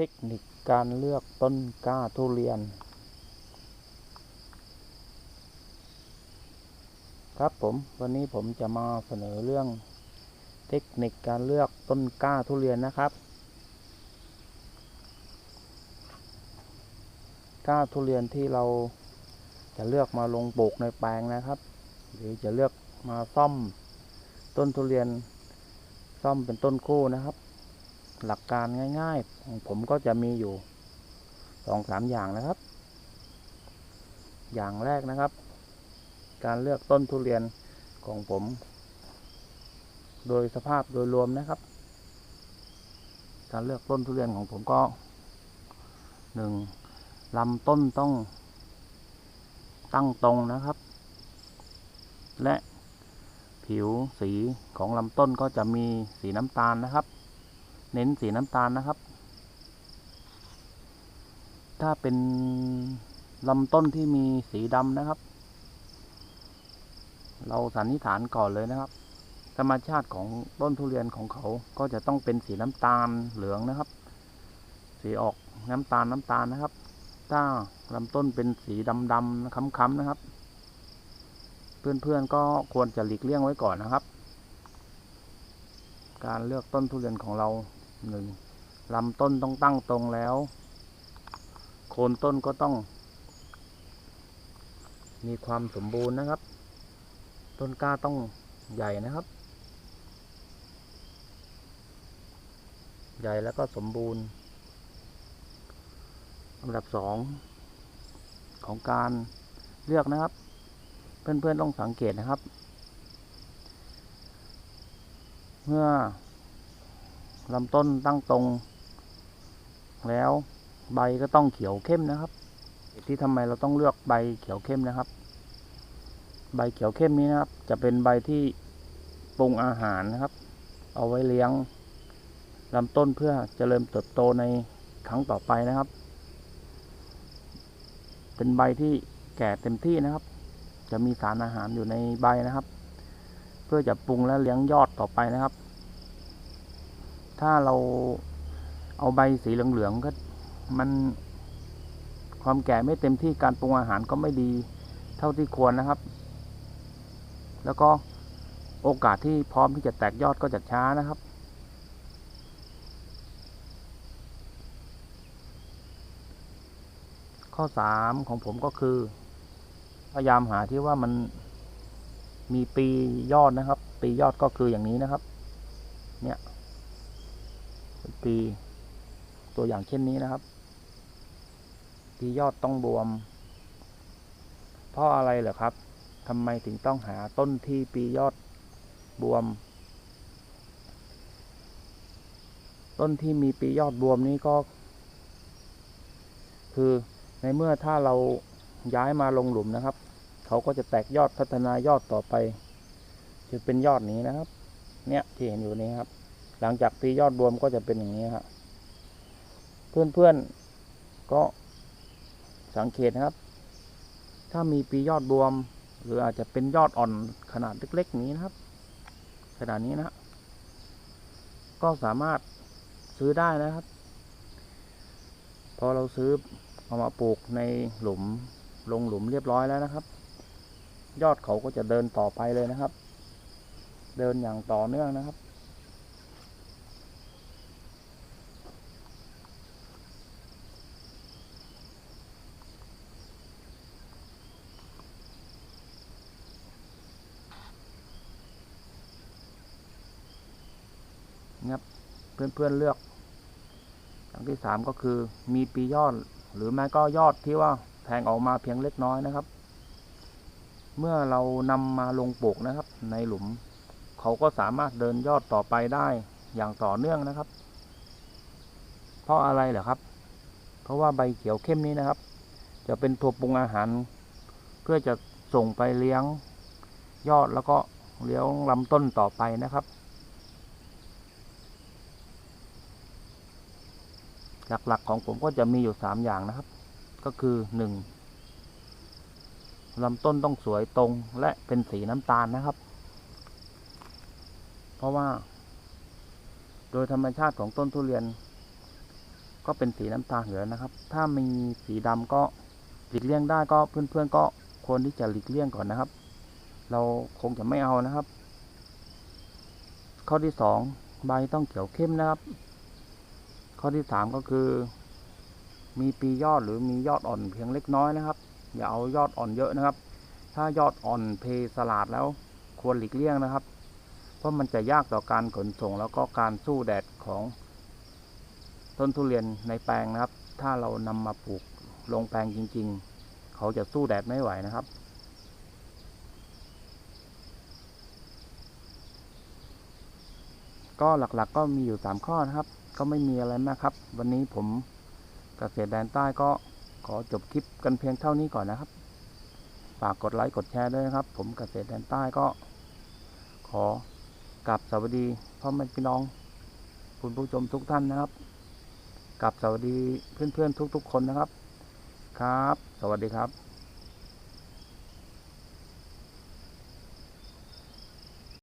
เทคนิคการเลือกต้นกล้าทุเรียน ครับผมวันนี้ผมจะมาเสนอเรื่องเทคนิคการเลือกต้นกล้าทุเรียนนะครับกล้าทุเรียนที่เราจะเลือกมาลงปลูกในแปลงนะครับ หรือจะเลือกมาซ่อมต้นทุเรียนซ่อมเป็นต้นคู่นะครับ หลักการง่ายๆของผมก็จะมีอยู่สองสามอย่างนะครับ อย่างแรกนะครับ การเลือกต้นทุเรียนของผม โดยสภาพโดยรวมนะครับ การเลือกต้นทุเรียนของผมก็หนึ่งลำต้นต้องตั้งตรงนะครับ และผิวสีของลำต้นก็จะมีสีน้ำตาลนะครับ เน้นสีน้ำตาลนะครับ ถ้าเป็นลำต้นที่มีสีดำนะครับ เราสันนิษฐานก่อนเลยนะครับ ธรรมชาติของต้นทุเรียนของเขาก็จะต้องเป็นสีน้ำตาลเหลืองนะครับ สีออกน้ำตาลน้ำตาลนะครับ ถ้าลำต้นเป็นสีดำๆค้ำๆนะครับ เพื่อนๆก็ควรจะหลีกเลี่ยงไว้ก่อนนะครับ การเลือกต้นทุเรียนของเรา หนึ่งลำต้นต้องตั้งตรงแล้ว โคนต้นก็ต้อง มีความสมบูรณ์นะครับ ต้นกล้าต้องใหญ่นะครับ ใหญ่แล้วก็สมบูรณ์อันดับสองของการเลือกนะครับ เพื่อนๆต้องสังเกตนะครับ เมื่อ ลำต้นตั้งตรง แล้วใบก็ต้องเขียวเข้มนะครับ ที่ทำไมเราต้องเลือกใบเขียวเข้มนะครับ ใบเขียวเข้มนี้นะครับ จะเป็นใบที่ปรุงอาหารนะครับ เอาไว้เลี้ยงลำต้นเพื่อจเจริญเติบโตในครั้งต่อไปนะครับ เป็นใบที่แก่เต็มที่นะครับ จะมีสารอาหารอยู่ในใบนะครับ เพื่อจะปรุงและเลี้ยงยอดต่อไปนะครับ ถ้าเราเอาใบสีเหลืองๆก็มันความแก่ไม่เต็มที่การปรุงอาหารก็ไม่ดีเท่าที่ควรนะครับ แล้วก็โอกาสที่พร้อมที่จะแตกยอดก็จะช้านะครับ ข้อสามของผมก็คือ พยายามหาที่ว่ามันมีปียอดนะครับ ปียอดก็คืออย่างนี้นะครับ เนี่ย ปี ตัวอย่างเช่นนี้นะครับปียอดต้องบวม เพราะอะไรเหรอครับทำไมถึงต้องหาต้นที่ปียอดบวม ต้นที่มีปียอดบวมนี้ก็ คือในเมื่อถ้าเราย้ายมาลงหลุมนะครับ เขาก็จะแตกยอดพัฒนายอดต่อไป จะเป็นยอดนี้นะครับ เนี่ยที่เห็นอยู่นี้ครับ หลังจากปียอดบวมก็จะเป็นอย่างนี้ครับเพื่อนๆก็สังเกตนะครับ ถ้ามีปียอดบวม หรืออาจจะเป็นยอดอ่อนขนาดเล็ก ๆ นี้นะครับ ขนาดนี้นะก็สามารถซื้อได้นะครับ พอเราซื้อเอามาปลูกในหลุมลงหลุมเรียบร้อยแล้วนะครับ ยอดเขาก็จะเดินต่อไปเลยนะครับ เดินอย่างต่อเนื่องนะครับ นะครับเพื่อนๆเลือก อย่างที่สามก็คือมีปียอด หรือแม้ก็ยอดที่ว่าแทงออกมาเพียงเล็กน้อยนะครับ เมื่อเรานำมาลงปลูกนะครับ ในหลุม เขาก็สามารถเดินยอดต่อไปได้อย่างต่อเนื่องนะครับ เพราะอะไรเหรอครับ เพราะว่าใบเขียวเข้มนี้นะครับ จะเป็นตัวปรุงอาหาร เพื่อจะส่งไปเลี้ยงยอดแล้วก็เลี้ยงลำต้นต่อไปนะครับ หลักๆของผมก็จะมีอยู่สามอย่างนะครับ ก็คือหนึ่งลำต้นต้องสวยตรงและเป็นสีน้ำตาลนะครับ เพราะว่า โดยธรรมชาติของต้นทุเรียน ก็เป็นสีน้ำตาลอยู่แล้วนะครับ ถ้ามีสีดำก็หลีกเลี่ยงได้ก็เพื่อนๆก็ควรที่จะหลีกเลี่ยงก่อนนะครับ เราคงจะไม่เอานะครับ ข้อที่สองใบต้องเขียวเข้มนะครับ ข้อที่สามก็คือ มีปียอดหรือมียอดอ่อนเพียงเล็กน้อยนะครับ อย่าเอายอดอ่อนเยอะนะครับ ถ้ายอดอ่อนเพสลาดแล้วควรหลีกเลี่ยงนะครับ เพราะมันจะยากต่อการขนส่งแล้วก็การสู้แดดของต้นทุเรียนในแปลงนะครับ ถ้าเรานำมาปลูกลงแปลงจริง ๆ เขาจะสู้แดดไม่ไหวนะครับ ก็หลักๆก็มีอยู่สามข้อนะครับ ก็ไม่มีอะไรมากครับ วันนี้ผมเกษตรแดนใต้ก็ขอจบคลิปกันเพียงเท่านี้ก่อนนะครับ ฝากกดไลค์กดแชร์ด้วยนะครับ ผมเกษตรแดนใต้ก็ ขอกลับสวัสดีพ่อแม่พี่น้อง คุณผู้ชมทุกท่านนะครับกลับสวัสดีเพื่อนๆทุก ๆ คนนะครับ ครับ สวัสดีครับ